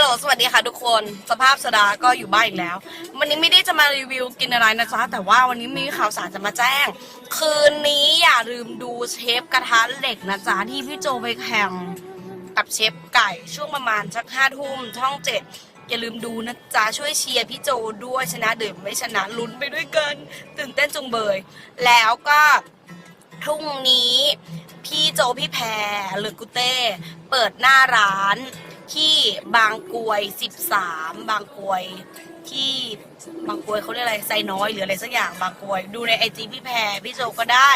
ฮัลโหล สวัสดีค่ะทุกคน สภาพสดาก็อยู่บ้านอีกแล้ว วันนี้ไม่ได้จะมารีวิวกินอะไรนะจ๊ะแต่ว่าวันนี้มีข่าวสารจะมาแจ้ง คืนนี้อย่าลืมดูเชฟกระทะเหล็กนะจ๊ะที่พี่โจไปแข่งกับเชฟไก่ช่วงประมาณสักห้าทุ่มช่องเจ็ดอย่าลืมดูนะจ๊ะช่วยเชียร์พี่โจด้วยชนะเดิมไม่ชนะลุ้นไปด้วยกัน ตื่นเต้นจุงเบย แล้วก็พรุ่งนี้พี่โจพี่แพรหรือกุเต้ เปิดหน้าร้าน บางกวย13บางกวยที่บางกวยเขาเรียกอะไรไซน้อยหรืออะไรสักอย่างบางกวย ดูในไอจีพี่แพรพี่โจก็ได้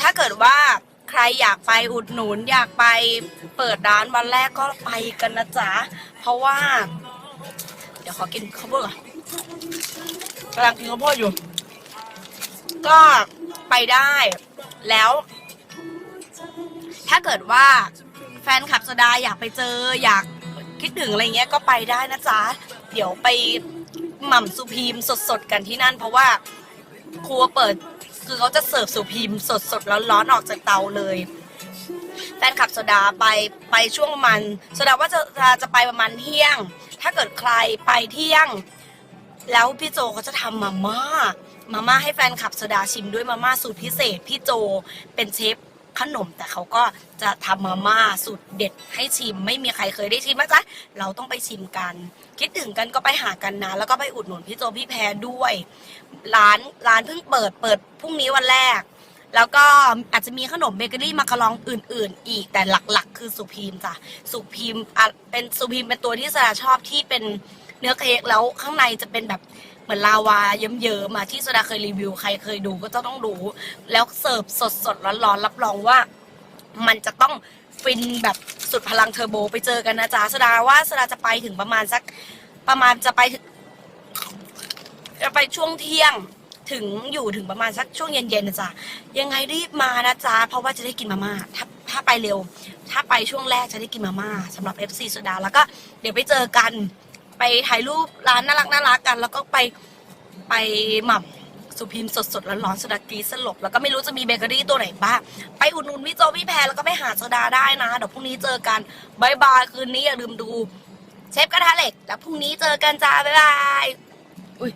ถ้าเกิดว่าใครอยากไปอุดหนุนอยากไปเปิดร้านวันแรกก็ไปกันนะจ๊ะ เพราะว่า เดี๋ยวขอกินข้าวโพดก่อนกำลังกินข้าวโพดอยู่ ก็ไปได้แล้ว ถ้าเกิดว่า แฟนคลับสดาอยากไปเจออยากคิดถึงอะไรเงี้ยก็ไปได้นะจ๊ะ เดี๋ยวไปหม่ำสุพีมสดๆกันที่นั่น เพราะว่าครัวเปิดคือเขาจะเสิร์ฟสุพีมสดๆร้อนๆออกจากเตาเลยแฟนคลับโซดาไปไปช่วงประมาณโซดาว่าจะจะจะไปประมาณเที่ยง ถ้าเกิดใครไปเที่ยง แล้วพี่โจเขาจะทำมาม่ามาม่าให้แฟนคลับโซดาชิมด้วยมาม่าสูตรพิเศษ พี่โจเป็นเชฟ ขนม แต่เขาก็จะทำมาม่าสูตรเด็ดให้ชิม ไม่มีใครเคยได้ชิมนะจ๊ะเราต้องไปชิมกัน คิดถึงกันก็ไปหากันนะ แล้วก็ไปอุดหนุนพี่โจพี่แพรด้วย ร้านร้านเพิ่งเปิดเปิดพรุ่งนี้วันแรก แล้วก็อาจจะมีขนมเบเกอรี่มาคารองอื่น ๆ อีกแต่หลักๆ คือสุพีมจ้ะสุพีมเป็นสุพีมเป็นตัวที่สาชอบที่เป็นเนื้อเค้กแล้วข้างในจะเป็นแบบ เหมือนลาวาเยิ้มๆมาที่สดาเคยรีวิวใครเคยดูก็จะต้องรู้ แล้วเสิร์ฟสดๆร้อนๆรับรองว่า มันจะต้องฟินแบบสุดพลังเทอร์โบไปเจอกันนะจ๊ะสดาว่าสดาจะไปถึงประมาณสักประมาณจะไปจะไปช่วงเที่ยงถึงอยู่ถึงประมาณสักช่วงเย็นๆนะจ๊ะยังไงรีบมานะจ๊ะเพราะว่าจะได้กินมาม่าถ้าถ้าไปเร็ว ถ้าไปช่วงแรกจะได้กินมาม่าสำหรับ FC โซดาแล้วก็เดี๋ยวไปเจอกัน ไปถ่ายรูปร้านน่ารักน่ารักกัน แล้วก็ไปไปหม่ำสุพิมสดสดร้อนร้อนโซดากรีสลบแล้วก็ไม่รู้จะมีเบเกอรี่ตัวไหนบ้างไปอุดหนุนพี่โจพี่แพรแล้วก็ไปหาโซดาได้นะเดี๋ยวพรุ่งนี้เจอกันบายบายคืนนี้อย่าลืมดู เชฟกระทะเหล็กแล้วพรุ่งนี้เจอกันจ้าบ๊ายบายอุ้ย